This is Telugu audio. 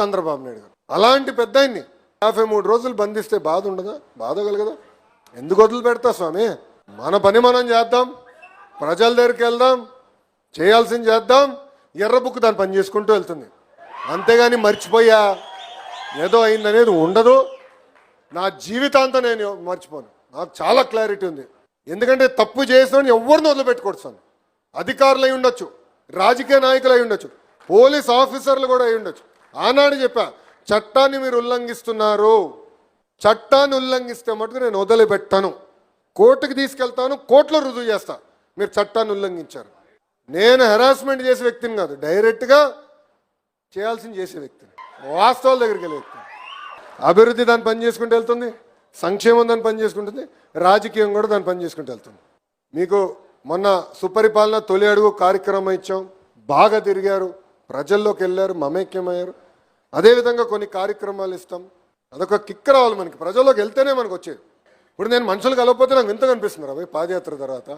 చంద్రబాబు నాయుడు గారు. అలాంటి పెద్ద ఆయన్ని యాభై మూడు రోజులు బంధిస్తే బాధ ఉండదా? బాధ కలగదా? ఎందుకు వదిలి పెడతా స్వామి? మన పని మనం చేద్దాం ప్రజల దగ్గరికి వెళ్దాం చేయాల్సింది చేద్దాం ఎర్ర బుక్ పని చేసుకుంటూ వెళ్తుంది. అంతేగాని మర్చిపోయా? ఏదో అయిందనేది ఉండదు. నా జీవితాంతం నేను మర్చిపోను. నాకు చాలా క్లారిటీ ఉంది. ఎందుకంటే తప్పు చేసిన ఎవరిని వదిలిపెట్టుకోవచ్చు అధికారులు అయి ఉండొచ్చు రాజకీయ నాయకులు అయి ఉండొచ్చు పోలీస్ ఆఫీసర్లు కూడా అయి ఉండొచ్చు. ఆనాడు చెప్పా చట్టాన్ని మీరు ఉల్లంఘిస్తున్నారు. చట్టాన్ని ఉల్లంఘిస్తే మటుకు నేను వదిలిపెట్టాను. కోర్టుకి తీసుకెళ్తాను కోర్టులో రుజువు చేస్తా. మీరు చట్టాన్ని ఉల్లంఘించారు. నేను హెరాస్మెంట్ చేసే వ్యక్తిని కాదు డైరెక్ట్గా చేయాల్సింది చేసే వ్యక్తిని. వాస్తవాల దగ్గరికి వెళ్ళే వ్యక్తిని. అభివృద్ధి దాని పని చేసుకుంటూ వెళ్తుంది సంక్షేమం దాని పని చేసుకుంటుంది రాజకీయం కూడా దాన్ని పని చేసుకుంటూ వెళ్తుంది. మీకు మొన్న సుపరిపాలన తొలి అడుగు కార్యక్రమం ఇచ్చాం బాగా తిరిగారు ప్రజల్లోకి వెళ్ళారు మమేక్యమయ్యారు. అదేవిధంగా కొన్ని కార్యక్రమాలు ఇస్తాం. అదొక కిక్ రావాలి మనకి. ప్రజల్లోకి వెళ్తేనే మనకు వచ్చేది ఇప్పుడు నేను మనుషులు కలవకపోతే నాకు ఇంత కనిపిస్తుంది రా పాదయాత్ర తర్వాత.